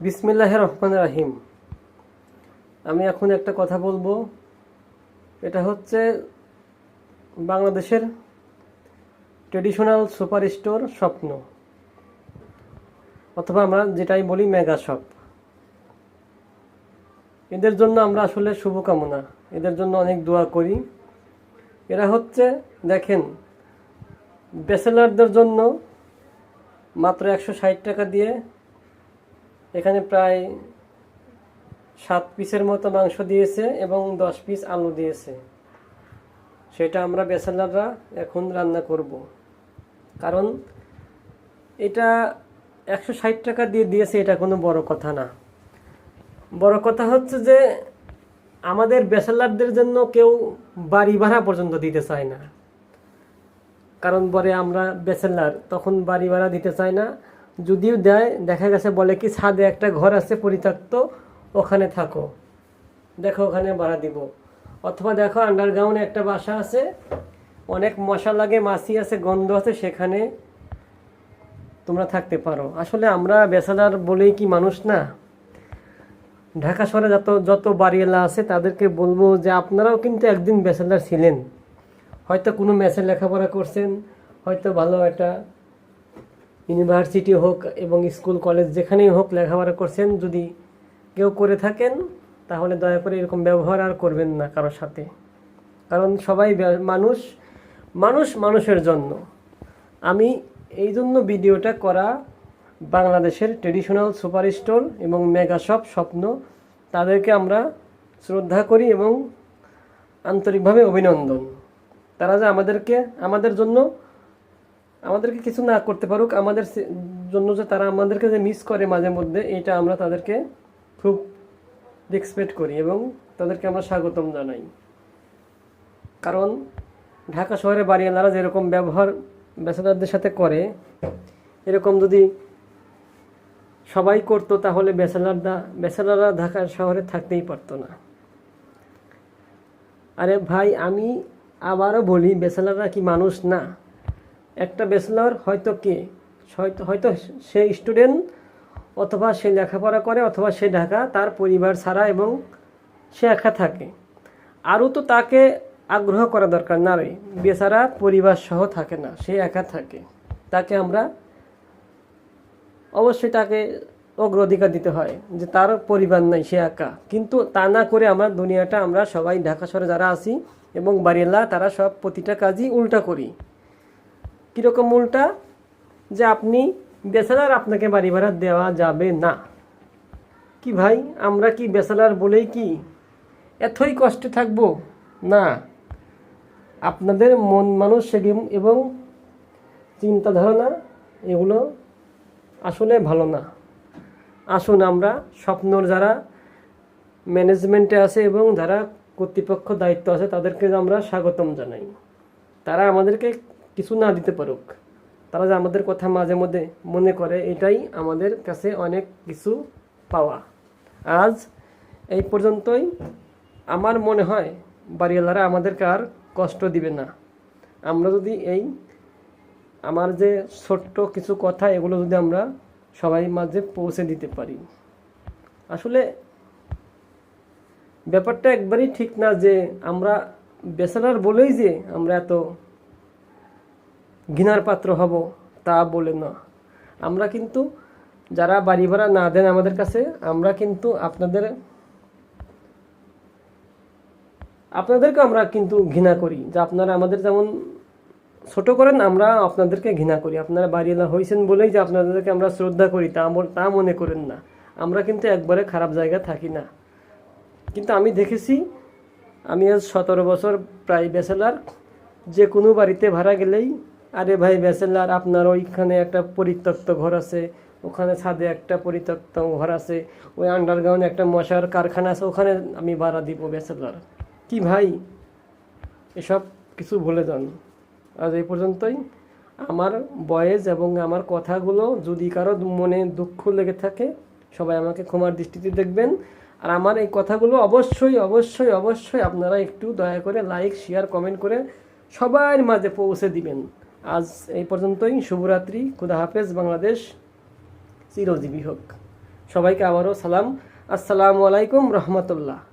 বিসমিল্লাহ রহমান রাহিম। আমি এখন একটা কথা বলব। এটা হচ্ছে বাংলাদেশের ট্রেডিশনাল সুপার স্টোর স্বপ্ন। অথবা আমরা যেটাই বলি মেগা শপ এদের জন্য আমরা আসলে শুভকামনা। এদের জন্য অনেক দোয়া করি। এরা হচ্ছে, দেখেন ব্যাচেলারদের জন্য মাত্র একশো ষাট টাকা দিয়ে এখানে প্রায় সাত পিসের মতো মাংস দিয়েছে এবং দশ পিস আলু দিয়েছে। সেটা আমরা ব্যাচেলাররা এখন রান্না করব। কারণ এটা একশো ষাট টাকা দিয়ে দিয়েছে, এটা কোনো বড় কথা না। বড় কথা হচ্ছে যে, আমাদের ব্যাচেলারদের জন্য কেউ বাড়ি ভাড়া পর্যন্ত দিতে চায় না। কারণ পরে আমরা ব্যাচেলার তখন বাড়ি ভাড়া দিতে চায় না। যদিও দেয়, দেখা গেছে বলে কি, ছাদে একটা ঘর আছে পরিত্যক্ত, ওখানে থাকো। দেখো, ওখানে ভাড়া দিব। অথবা দেখো আন্ডারগ্রাউন্ডে একটা বাসা আছে, অনেক মশা লাগে, মাছি আছে, গন্ধ আছে, সেখানে তোমরা থাকতে পারো। আসলে আমরা ব্যাচেলার বলেই কি মানুষ না? ঢাকা শহরে যত যত বাড়িওয়ালা আছে, তাদেরকে বলব যে আপনারাও কিন্তু একদিন ব্যাচেলার ছিলেন। হয়তো কোনো ম্যাচে লেখাপড়া করছেন, হয়তো ভালো একটা ইউনিভার্সিটি হোক এবং স্কুল, কলেজ যেখানেই হোক লেখাপড়া করছেন, যদি কেউ করে থাকেন, তাহলে দয়া করে এরকম ব্যবহার আর করবেন না কারোর সাথে। কারণ সবাই মানুষ মানুষ মানুষের জন্য। আমি এই জন্য ভিডিওটা করা বাংলাদেশের ট্রেডিশনাল সুপার স্টোর এবং মেগা শপ স্বপ্ন। তাদেরকে আমরা শ্রদ্ধা করি এবং আন্তরিকভাবে অভিনন্দন। তারা যে আমাদেরকে, আমাদের জন্য আমাদেরকে কিছু না করতে পারুক, আমাদের জন্য যে তারা আমাদেরকে যে মিস করে মাঝে মধ্যে, এটা আমরা তাদেরকে খুব রেসপেক্ট করি এবং তাদেরকে আমরা স্বাগতম জানাই। কারণ ঢাকা শহরে বাড়িওয়ালারা যেরকম ব্যবহার ব্যাচেলারদের সাথে করে, এরকম যদি সবাই করতো তাহলে ব্যাচেলাররা ব্যাচেলাররা ঢাকা শহরে থাকতেই পারতো না। আরে ভাই, আমি আবারও বলি ব্যাচেলাররা কি মানুষ না? একটা ব্যাচেলর হয়তো কে? হয়তো হয়তো সে স্টুডেন্ট অথবা সে লেখাপড়া করে অথবা সে ঢাকা, তার পরিবার ছাড়া এবং সে একা থাকে। আরও তো তাকে আগ্রহ করা দরকার, না রে? বেচারা পরিবার সহ থাকে না, সে একা থাকে। তাকে আমরা অবশ্যই তাকে অগ্রাধিকার দিতে হয় যে তার পরিবার নাই, সে একা। কিন্তু তা না করে আমরা দুনিয়াটা আমরা সবাই ঢাকা শহরে যারা আছি এবং বাড়িওয়ালা, তারা সব প্রতিটা কাজই উল্টা করি। কীরকম মূলটা যে আপনি বেচারার আপনাকে বাড়ি ভাড়া দেওয়া যাবে না। কি ভাই, আমরা কি বেচারার বলেই কি এতই কষ্টে থাকব? না। আপনাদের মন মানুষ এবং চিন্তাধারণা এগুলো আসলে ভালো না। আসুন আমরা স্বপ্নর যারা ম্যানেজমেন্টে আছে এবং যারা কর্তৃপক্ষ দায়িত্ব আছে, তাদেরকে আমরা স্বাগতম জানাই। তারা আমাদেরকে কিছু না দিতে পারুক। তারা যে আমাদের কথা মাঝে মধ্যে মনে করে, এটাই আমাদের কাছে অনেক কিছু পাওয়া। আজ এই পর্যন্তই। আমার মনে হয় বাড়িওয়ালারা আমাদেরকে আর কষ্ট দিবে না। আমরা যদি এই আমার যে ছোট্ট কিছু কথা, এগুলো যদি আমরা সবাই মাঝে পৌঁছে দিতে পারি। আসলে ব্যাপারটা একবারই ঠিক না যে আমরা বেচারার বলেই যে আমরা এত ঘৃণার পাত্র হব, তা বলে না। আমরা কিন্তু যারা বাড়ি ভাড়া না দেন আমাদের কাছে, আমরা কিন্তু আপনাদের, আপনাদেরকে আমরা কিন্তু ঘৃণা করি। যে আপনারা আমাদের যেমন ছোট করেন, আমরা আপনাদেরকে ঘৃণা করি। আপনারা বাড়িওয়ালা হয়েছেন বলেই যে আপনাদেরকে আমরা শ্রদ্ধা করি, তা তা মনে করেন না। আমরা কিন্তু একবারে খারাপ জায়গায় থাকি না। কিন্তু আমি দেখেছি, আমি আজ সতেরো বছর প্রায় ব্যাচেলার, যে কোনো বাড়িতে ভাড়া গেলেই আরে ভাই ব্যাচেলার, আপনার ওইখানে একটা পরিত্যক্ত ঘর আছে, ওখানে ছাদে একটা পরিত্যক্ত ঘর আছে, ওই আন্ডারগ্রাউন্ডে একটা মশার কারখানা আছে, ওখানে আমি ভাড়া দিব ব্যাচেলার। কি ভাই? এসব কিছু ভুলে যান আজ এই পর্যন্তই। আমার বয়েজ এবং আমার কথাগুলো যদি কারও মনে দুঃখ লেগে থাকে, সবাই আমাকে ক্ষমার দৃষ্টিতে দেখবেন। আর আমার এই কথাগুলো অবশ্যই অবশ্যই অবশ্যই আপনারা একটু দয়া করে লাইক শেয়ার কমেন্ট করে সবার মাঝে পৌঁছে দিবেন। আজ এই পর্যন্তই। শুভরাত্রি। খুদা হাফেজ। বাংলাদেশ চিরজীবী হোক। সবাইকে আবারও সালাম। আসসালামু আলাইকুম রহমতুল্লাহ।